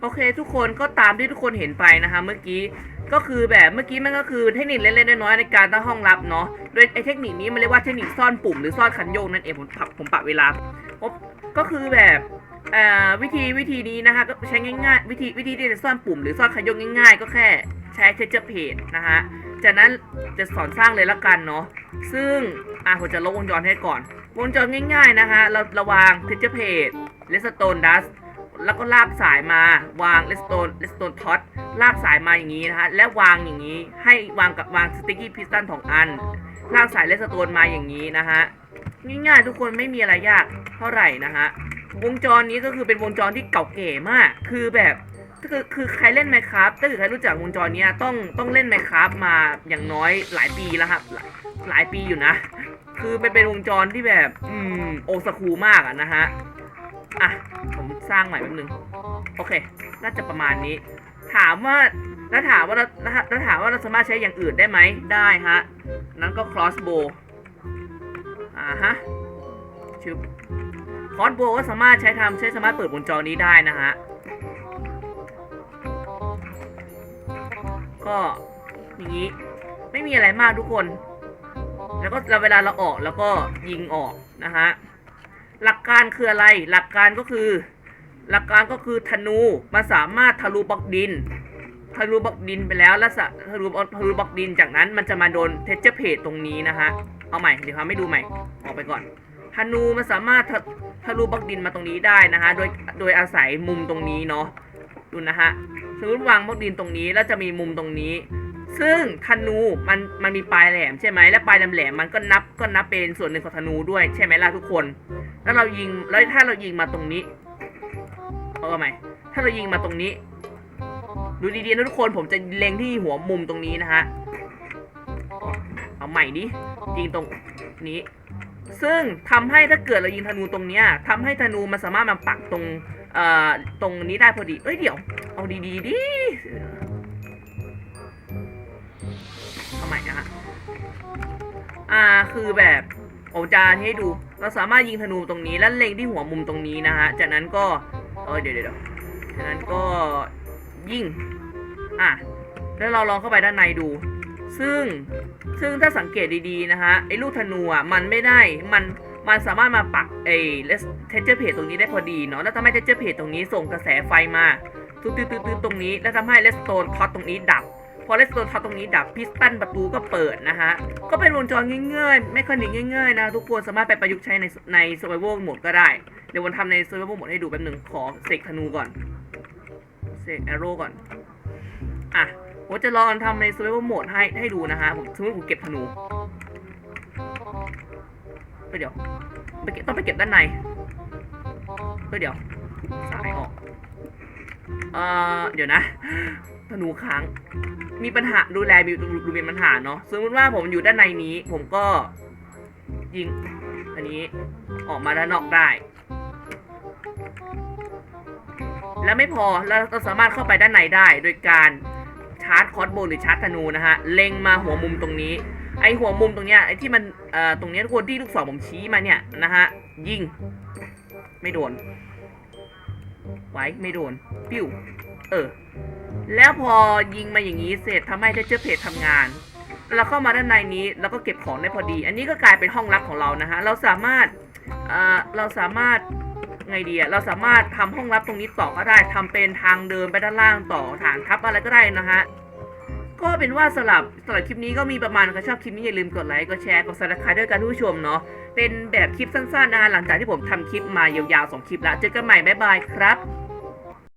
โอเคทุกคนก็ตามที่ทุกคนเห็นไปนะคะเมื่อกี้ก็คือแบบเมื่อกี้มันก็คือเทคนิคเล็กๆน้อยๆในการตั้งห้องลับเนาะโดยไอ้เทคนิคนี้มันเรียกว่าเทคนิคซ่อนปุ่มหรือซ่อนคันโยกนั่นเองผมปรับผมปรับเวลาก็คือแบบวิธีวิธีนี้นะคะก็ใช้ง่ายๆ วิธีวิธีที่จะซ่อนปุ่มหรือซ่อนคันโยกง่าย ๆ ก็แค่ใช้เทเจอร์เพจนะคะจากนั้นจะสอนสร้างเลยละกันเนาะซึ่งอะผมจะลบวงจรให้ก่อน วงจรง่าย ๆนะคะเราระวางเทเจอร์เพจเลสโตนดัส แล้วก็ลากสายมาวางเลสโตนเลสโตนท็อตลากสายมาอย่างนี้นะฮะและวางอย่างนี้ให้วางกับวางสติ๊กกี้พิสตันสองอัน ลากสายเลสโตนมาอย่างนี้นะฮะง่ายๆทุกคนไม่มีอะไรยากเท่าไหร่นะฮะวงจรนี้ก็คือเป็นวงจรที่เก่าเก๋มาก คือแบบคือคือใครเล่นไมค r a f t ถ้าเกิดใครรู้จักวงจรนี้ต้องต้องเล่นไมค r a f t มาอย่างน้อยหลายปีแล้วครับหลายหลายปีอยู่นะ คือเป็นเป็นวงจรที่แบบอืมโอสคูมากอะนะฮะ อะ ผมสร้างใหม่แป๊บนึง โอเค น่าจะประมาณนี้ ถามว่าแล้วถามว่าเราแล้วถามว่าเราสามารถใช้อย่างอื่นได้ไหม ได้ฮะ นั้นก็ crossbow อ่าฮะชึบ crossbow ก็สามารถใช้ทำใช้สามารถเปิดวงจรนี้ได้นะฮะ ก็อย่างนี้ ไม่มีอะไรมากทุกคน แล้วก็เวลาเราออกแล้วก็ยิงออกนะฮะ หลักการคืออะไร หลักการก็คือ หลักการก็คือธนูมันสามารถทะลุบล็อกดิน ทะลุบล็อกดินไปแล้วแล้วสะทะลุทะลุบล็อกดินจากนั้นมันจะมาโดนเทเจอร์เพจตรงนี้นะฮะ เอาใหม่เดี๋ยวทำให้ดูใหม่ ออกไปก่อน ธนูมันสามารถทะทะลุบล็อกดินมาตรงนี้ได้นะฮะ โดยโดยอาศัยมุมตรงนี้เนาะ ดูนะฮะสมมติวางบล็อกดินตรงนี้แล้วจะมีมุมตรงนี้ซึ่งธนูมันมันมีปลายแหลมใช่ไหมและปลายแหลมมันก็นับก็นับเป็นส่วนหนึ่งของธนูด้วยใช่ไหมล่ะทุกคน แล้วเรายิงแล้วถ้าเรายิงมาตรงนี้เอาใหม่ถ้าเรายิงมาตรงนี้ ดูดีๆนะทุกคนผมจะเล็งที่หัวมุมตรงนี้นะฮะเอาใหม่ดิยิงตรงนี้ ซึ่งทำให้ถ้าเกิดเรายิงธนูตรงเนี้ยทำให้ธนูมันสามารถมาปักตรงเอ่อตรงนี้ได้พอดีเอ้ยเดี๋ยว เอาดีๆดิเอาใหม่นะฮะอ่าคือแบบ ผมจะให้ดู เราสามารถยิงธนูตรงนี้แล้วเล็งที่หัวมุมตรงนี้นะฮะ จากนั้นก็เออเดี๋ยวเดี๋ยวจากนั้นก็ยิง อะ แล้วเราลองเข้าไปด้านในดู ซึ่ง ซึ่งถ้าสังเกตดีๆนะฮะ ไอ้ลูกธนูอะ มันไม่ได้ มัน มันสามารถมาปักไอ้เทเจอร์เพจตรงนี้ได้พอดีเนาะ แล้วทำให้เทเจอร์เพจตรงนี้ส่งกระแสไฟมาตื้อๆๆตรงนี้ แล้วทำให้เลสโตนท็อตตรงนี้ดับ อเลสโตนท็อตรงนี้ดับพิสตันประตูก็เปิดนะฮะ ก็เป็นวงจรง่ายๆไม่คานิกง่ายๆนะ ทุกคนสามารถไปประยุกต์ใช้ในใน survival mode ก็ได้ เดี๋ยววันทำใน survival mode ให้ดูแป๊บหนึ่งขอเสกธนูก่อนเสก arrow ก่อนอะผมจะลองทำใน survival mode ให้ให้ดูนะฮะผมสมมติผมเก็บธนูเฮ้ยเดี๋ยวไปเก็บต้องไปเก็บด้านในเฮ้ยเดี๋ยวสายออกเอ่อเดี๋ยวนะ ธนูค้าง มีปัญหาดูแลมีดูมีปัญหาเนาะสมมติว่าผมอยู่ด้านในนี้ ผมก็ยิง อันนี้ออกมาด้านนอกได้ แล้วไม่พอแล้วเราสามารถเข้าไปด้านในได้ โดยการชาร์จคอร์สโบหรือชาร์จธนูนะฮะเล็งมาหัวมุมตรงนี้ ไอหัวมุมตรงเนี้ยไอที่มันเอ่อตรงเนี้ยทุกคนที่ลูกศรผมชี้มาเนี่ยนะฮะยิง ไม่โดนไว้ไม่โดนปิ้วเออ แล้วพอยิงมาอย่างนี้เสร็จทำให้เทเจอร์เพจทำงาน เราเข้ามาด้านในนี้แล้วก็เก็บของได้พอดี อันนี้ก็กลายเป็นห้องลับของเรานะฮะ เราสามารถเอ่อเราสามารถไงดีอะเราสามารถทำห้องลับตรงนี้ต่อก็ได้ทำเป็นทางเดินไปด้านล่างต่อฐานทัพอะไรก็ได้นะฮะก็เป็นว่าสำหรับสำหรับคลิปนี้ก็มีประมาณใครชอบคลิปนี้อย่าลืมกดไลค์กดแชร์กดซับสไครต์ด้วยกันผู้ชมเนาะเป็นแบบคลิปสั้นๆนะฮะหลังจากที่ผมทำคลิปมายาวๆสองคลิปแล้วเจอกันใหม่บ๊ายบายครับ